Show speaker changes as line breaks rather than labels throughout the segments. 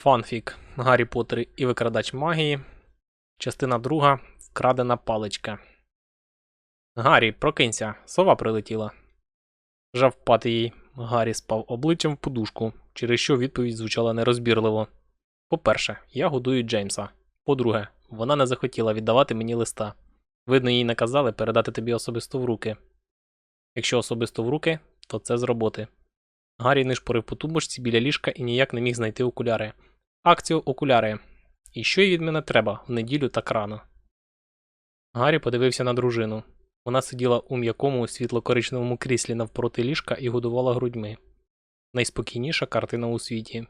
Фанфік Гаррі Поттер і викрадач магії. Частина друга. Вкрадена паличка. Гаррі, прокинься, сова прилетіла. Жав пати їй. Гаррі спав обличчям в подушку, через що відповідь звучала нерозбірливо. По-перше, я годую Джеймса. По-друге, вона не захотіла віддавати мені листа. Видно, їй наказали передати тобі особисто в руки. Якщо особисто в руки, то це з роботи. Гаррі нишпорив по тумбочці біля ліжка і ніяк не міг знайти окуляри. Акцію окуляри. І що їй від мене треба в неділю так рано? Гаррі подивився на дружину. Вона сиділа у м'якому світло-коричневому кріслі навпроти ліжка і годувала грудьми. Найспокійніша картина у світі.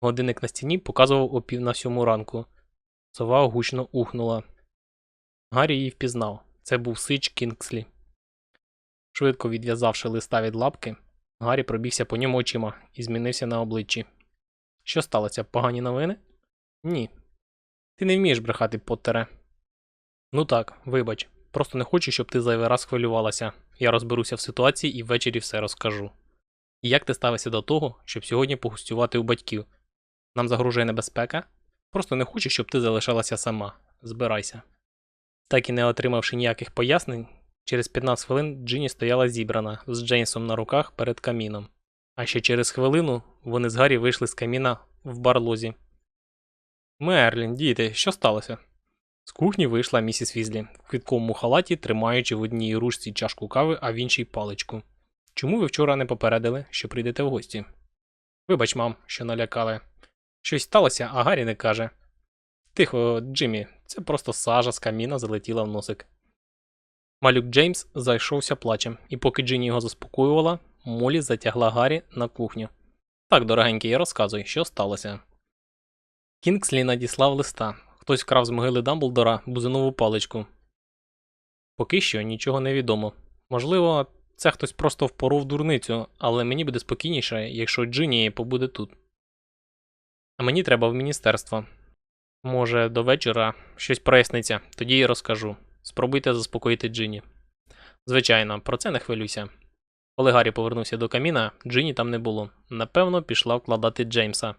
Годинник на стіні показував о пів на сьому ранку. Сова гучно ухнула. Гаррі її впізнав. Це був Сич Кінгслі. Швидко відв'язавши листа від лапки, Гаррі пробігся по ньому очима і змінився на обличчі. Що сталося? Погані новини? Ні. Ти не вмієш брехати, Поттере. Ну так, вибач. Просто не хочу, щоб ти зайвий раз хвилювалася. Я розберуся в ситуації і ввечері все розкажу. І як ти ставишся до того, щоб сьогодні погостювати у батьків? Нам загрожує небезпека? Просто не хочу, щоб ти залишалася сама. Збирайся. Так і не отримавши ніяких пояснень, через 15 хвилин Джині стояла зібрана з Джеймсом на руках перед каміном. А ще через хвилину вони з Гаррі вийшли з каміна в барлозі. Мерлін, діти, що сталося? З кухні вийшла місіс Візлі в квітковому халаті, тримаючи в одній ручці чашку кави, а в іншій паличку. Чому ви вчора не попередили, що прийдете в гості? Вибач, мам, що налякали. Щось сталося, а Гаррі не каже. Тихо, Джиммі, це просто сажа з каміна залетіла в носик. Малюк Джеймс зайшовся плачем, і поки Джині його заспокоювала, Молі затягла Гаррі на кухню. Так, дорогенький, розказуй, що сталося. Кінгслі надіслав листа. Хтось вкрав з могили Дамблдора бузинову паличку. Поки що нічого не відомо. Можливо, це хтось просто впоров дурницю, але мені буде спокійніше, якщо Джині побуде тут. А мені треба в міністерство. Може, до вечора щось проясниться, тоді й розкажу. Спробуйте заспокоїти Джині. Звичайно, про це не хвилюйся. Коли Гаррі повернувся до каміна, Джині там не було. Напевно, пішла вкладати Джеймса.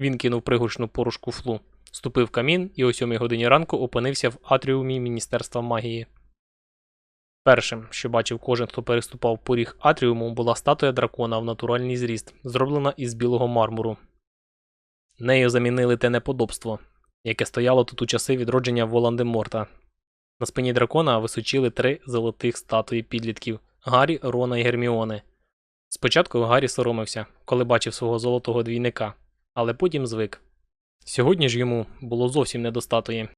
Він кинув пригучну порошку флу, ступив в камін і о сьомій годині ранку опинився в атріумі Міністерства магії. Першим, що бачив кожен, хто переступав поріг атріуму, була статуя дракона в натуральний зріст, зроблена із білого мармуру. Нею замінили те неподобство, яке стояло тут у часи відродження Волан-де-Морта. На спині дракона височили три золотих статуї підлітків Гаррі, Рона і Герміони. Спочатку Гаррі соромився, коли бачив свого золотого двійника, але потім звик. Сьогодні ж йому було зовсім не до статуї.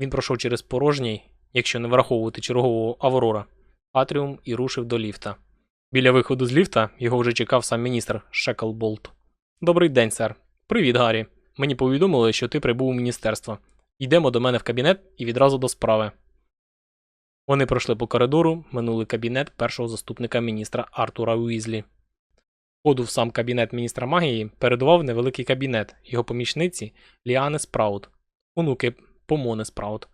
Він пройшов через порожній, якщо не враховувати чергового Аврора, атріум і рушив до ліфта. Біля виходу з ліфта його вже чекав сам міністр Шеклболт. Добрий день, сер. Привіт, Гаррі. Мені повідомили, що ти прибув у міністерство. Йдемо до мене в кабінет і відразу до справи. Вони пройшли по коридору, минули кабінет першого заступника міністра Артура Уізлі. Входу в сам кабінет міністра магії передував невеликий кабінет його помічниці Ліани Спраут, онуки Помони Спраут.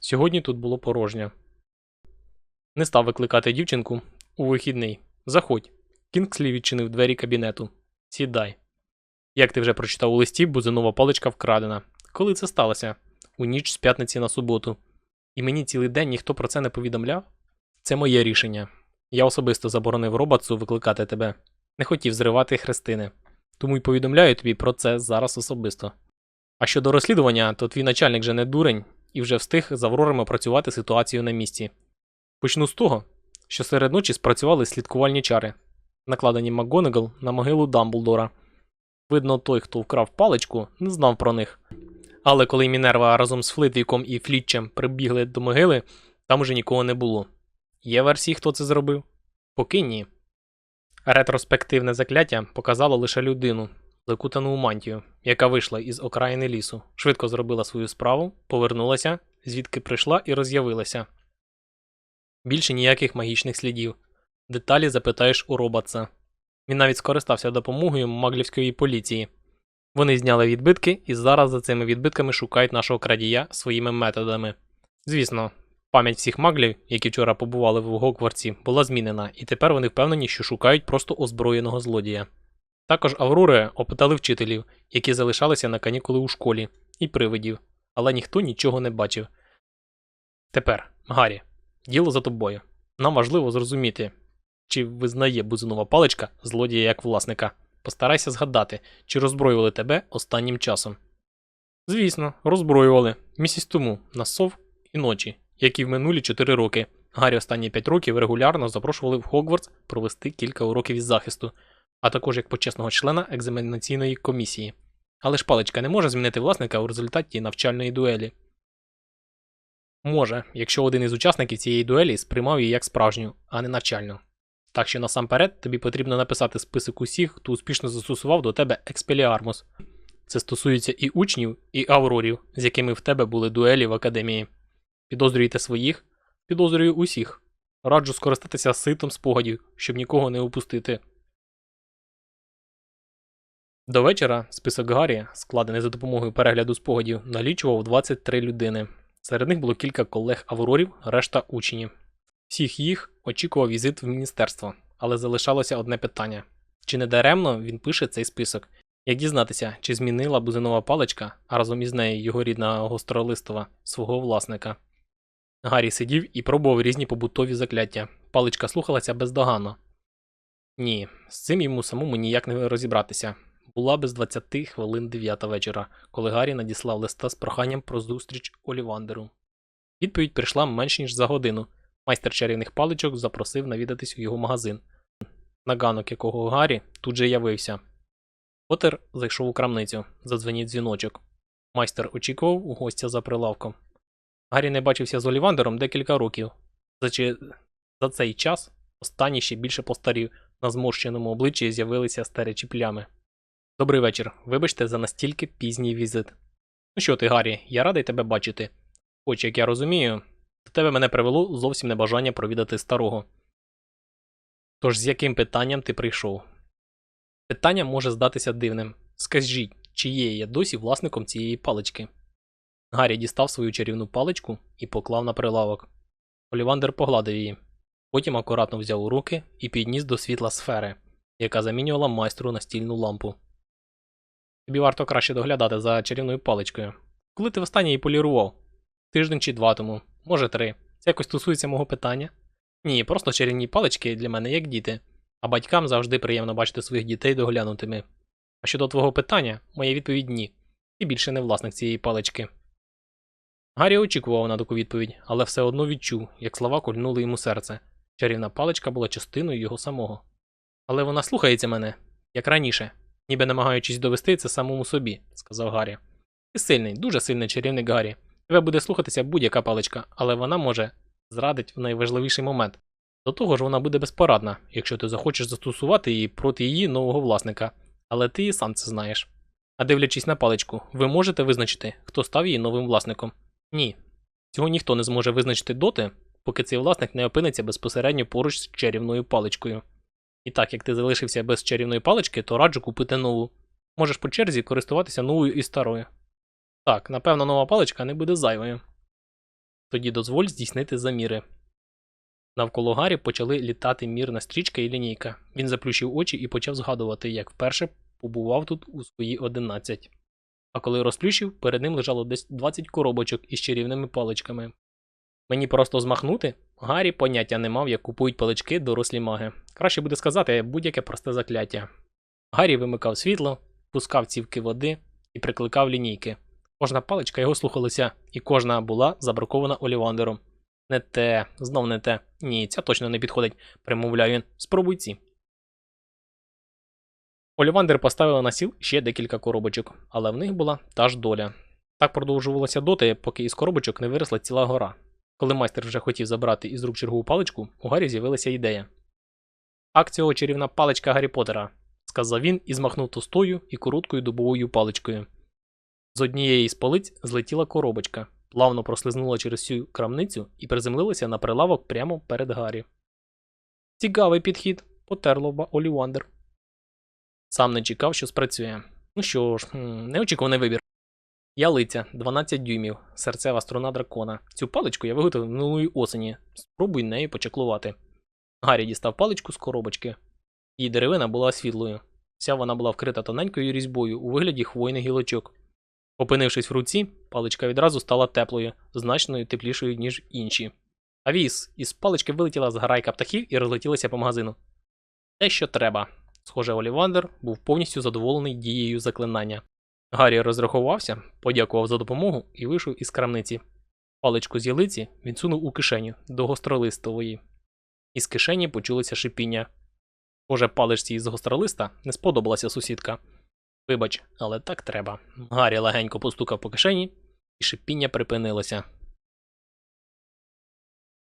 Сьогодні тут було порожньо. Не став викликати дівчинку у вихідний. Заходь. Кінгслі відчинив двері кабінету. Сідай. Як ти вже прочитав у листі, бузинова паличка вкрадена. Коли це сталося? У ніч з п'ятниці на суботу. І мені цілий день ніхто про це не повідомляв? Це моє рішення. Я особисто заборонив Робатсу викликати тебе. Не хотів зривати хрестини. Тому й повідомляю тобі про це зараз особисто. А щодо розслідування, то твій начальник же не дурень і вже встиг з Аврорами опрацювати ситуацію на місці. Почну з того, що серед ночі спрацювали слідкувальні чари, накладені МакГонагал на могилу Дамблдора. Видно, той, хто вкрав паличку, не знав про них. Але коли Мінерва разом з Флитвіком і Флітчем прибігли до могили, там уже нікого не було. Є версії, хто це зробив? Поки ні. Ретроспективне закляття показало лише людину, закутану у мантію, яка вийшла із окраїни лісу, швидко зробила свою справу, повернулася, звідки прийшла і роз'явилася. Більше ніяких магічних слідів. Деталі запитаєш у Робатса. Він навіть скористався допомогою маглівської поліції. Вони зняли відбитки і зараз за цими відбитками шукають нашого крадія своїми методами. Звісно, пам'ять всіх маглів, які вчора побували в Гокварці, була змінена, і тепер вони впевнені, що шукають просто озброєного злодія. Також Аврори опитали вчителів, які залишалися на канікули у школі, і привидів, але ніхто нічого не бачив. Тепер, Гаррі, діло за тобою. Нам важливо зрозуміти, чи визнає бузинова паличка злодія як власника. Постарайся згадати, чи роззброювали тебе останнім часом. Звісно, роззброювали місяць тому на сов і ночі, як і в минулі 4 роки. Гаррі останні 5 років регулярно запрошували в Хогвартс провести кілька уроків із захисту, а також як почесного члена екзаменаційної комісії. Але ж паличка не може змінити власника у результаті навчальної дуелі. Може, якщо один із учасників цієї дуелі сприймав її як справжню, а не навчальну. Так що насамперед тобі потрібно написати список усіх, хто успішно застосував до тебе експеліармус. Це стосується і учнів, і аврорів, з якими в тебе були дуелі в академії. Підозрюєте своїх? Підозрюю усіх. Раджу скористатися ситом спогадів, щоб нікого не упустити. До вечора список Гаррі, складений за допомогою перегляду спогадів, налічував 23 людини. Серед них було кілька колег аврорів, решта учнів. Всіх їх очікував візит в міністерство, але залишалося одне питання: чи не даремно він пише цей список? Як дізнатися, чи змінила бузинова паличка, а разом із нею його рідна гостролистова, свого власника? Гаррі сидів і пробував різні побутові закляття. Паличка слухалася бездоганно. Ні, з цим йому самому ніяк не розібратися. Була без 20 хвилин 9 вечора, коли Гаррі надіслав листа з проханням про зустріч Олівандеру. Відповідь прийшла менш ніж за годину. Майстер чарівних паличок запросив навідатись у його магазин, на ганок якого Гаррі тут же явився. Поттер зайшов у крамницю, задзвенів дзвіночок. Майстер очікував у гостя за прилавком. Гаррі не бачився з Олівандером декілька років. За, за цей час останній ще більше постарів, на зморщеному обличчі з'явилися старечі плями. Добрий вечір. Вибачте за настільки пізній візит. Ну що ти, Гаррі, я радий тебе бачити. Хоч, як я розумію, до тебе мене привело зовсім небажання провідати старого. Тож з яким питанням ти прийшов? Питання може здатися дивним. Скажіть, чи є я досі власником цієї палички? Гаррі дістав свою чарівну паличку і поклав на прилавок. Олівандер погладив її. Потім акуратно взяв у руки і підніс до світла сфери, яка замінювала майстру настільну лампу. Тобі варто краще доглядати за чарівною паличкою. Коли ти востаннє її полірував? Тиждень чи два тому, може три. Це якось стосується мого питання? Ні, просто чарівні палички для мене як діти, а батькам завжди приємно бачити своїх дітей доглянутими. А щодо твого питання, моя відповідь ні. Ти більше не власник цієї палички. Гаррі очікував на таку відповідь, але все одно відчув, як слова кольнули йому серце. Чарівна паличка була частиною його самого. Але вона слухається мене, як раніше, ніби намагаючись довести це самому собі, сказав Гаррі. Ти сильний, дуже сильний чарівник Гаррі. Тебе буде слухатися будь-яка паличка, але вона може зрадить в найважливіший момент. До того ж, вона буде безпорадна, якщо ти захочеш застосувати її проти її нового власника, але ти і сам це знаєш. А дивлячись на паличку, ви можете визначити, хто став її новим власником? Ні. Цього ніхто не зможе визначити доти, поки цей власник не опиниться безпосередньо поруч з чарівною паличкою. І так як ти залишився без чарівної палички, то раджу купити нову. Можеш по черзі користуватися новою і старою. Так, напевно, нова паличка не буде зайвою. Тоді дозволь здійснити заміри. Навколо Гаррі почали літати мірна стрічка і лінійка. Він заплющив очі і почав згадувати, як вперше побував тут у свої 11. А коли розплющив, перед ним лежало десь 20 коробочок із чарівними паличками. Мені просто змахнути? Гаррі поняття не мав, як купують палички дорослі маги. Краще буде сказати будь-яке просте закляття. Гаррі вимикав світло, пускав цівки води і прикликав лінійки. Кожна паличка його слухалася, і кожна була забракована Олівандером. Не те, знов не те. Ні, ця точно не підходить, примовляв він. Спробуй ці. Олівандер поставила на сіл ще декілька коробочок, але в них була та ж доля. Так продовжувалося доти, поки із коробочок не виросла ціла гора. Коли майстер вже хотів забрати із рук чергову паличку, у Гаррі з'явилася ідея. Акціо чарівна паличка Гаррі Поттера», – сказав він і змахнув тостою і короткою дубовою паличкою. З однієї з полиць злетіла коробочка, плавно прослизнула через всю крамницю і приземлилася на прилавок прямо перед Гаррі. Цікавий підхід, потерлоба Олівандер. Сам не чекав, що спрацює. Ну що ж, неочікуваний вибір. Ялиця 12 дюймів, серцева струна дракона. Цю паличку я виготовив минулої осені. Спробуй нею почаклувати. Гаррі дістав паличку з коробочки. Її деревина була світлою. Вся вона була вкрита тоненькою різьбою у вигляді хвойних гілочок. Опинившись в руці, паличка відразу стала теплою, значною теплішою, ніж інші. А віз із палички вилетіла зграйка птахів і розлетілася по магазину. Те, що треба. Схоже, Олівандер був повністю задоволений дією заклинання. Гаррі розрахувався, подякував за допомогу і вийшов із крамниці. Паличку з ялиці він сунув у кишеню до гостролистової. Із кишені почулося шипіння. Схоже, паличці із гостролиста не сподобалася сусідка. Вибач, але так треба. Гаррі легенько постукав по кишені, і шипіння припинилося.